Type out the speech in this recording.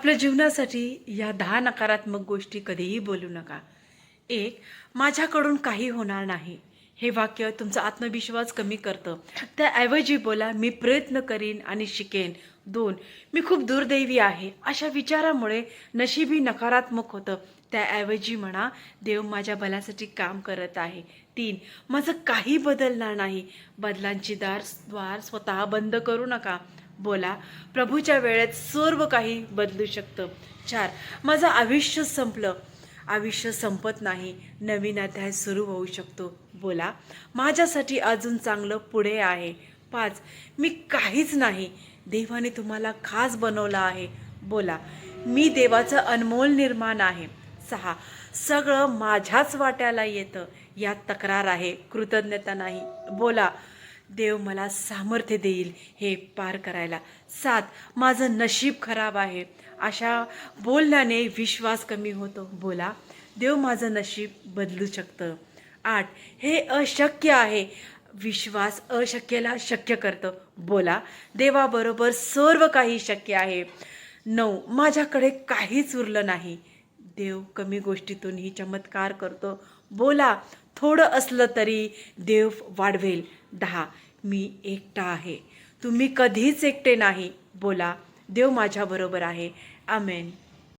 आपल्या जीवनासाठी या दहा नकारात्मक गोष्टी कधीही बोलू नका. एक माझ्याकडून काही होणार नाही. हे वाक्य तुमचा आत्मविश्वास कमी करतं. त्याऐवजी बोला मी प्रयत्न करीन आणि शिकेन. दोन मी खूप दुर्दैवी आहे. अशा विचारामुळे नशिबी नकारात्मक होतं. त्याऐवजी म्हणा देव माझ्या भल्यासाठी काम करत आहे. तीन माझं काही बदलणार नाही. बदलांची दार द्वार स्वतः बंद करू नका. बोला. प्रभूच्या वेळेत सर्व काही बदलू शकतं. चार. माझं आयुष्य संपलं. आयुष्य संपत नाही. नवीन अध्याय सुरू होऊ शकतो. बोला. माझ्यासाठी अजून चांगलं पुढे आहे. पाच. मी काहीच नाही. देवाने तुम्हाला खास बनवलं आहे. बोला. मी देवाचं अनमोल निर्माण आहे. सहा. सगळं माझ्याच वाट्याला येतं. यात तक्रार आहे. कृतज्ञता नाही. बोला. देव मला सामर्थ्य देईल हे पार करायला. सात माझं नशीब खराब आहे. अशा बोलण्याने विश्वास कमी होतो. बोला देव माझं नशीब बदलू शकतं. आठ हे अशक्य आहे. विश्वास अशक्यला शक्य करतं. बोला देवाबरोबर सर्व काही शक्य आहे. नऊ माझ्याकडे काहीच उरलं नाही. देव कमी गोष्टीतूनही चमत्कार करतो. बोला थोडं असलं तरी देव वाढवेल. दहा मी एकटा आहे. तुम्ही कधीच एकटे नाही. बोला देव माझ्याबरोबर आहे. आमेन.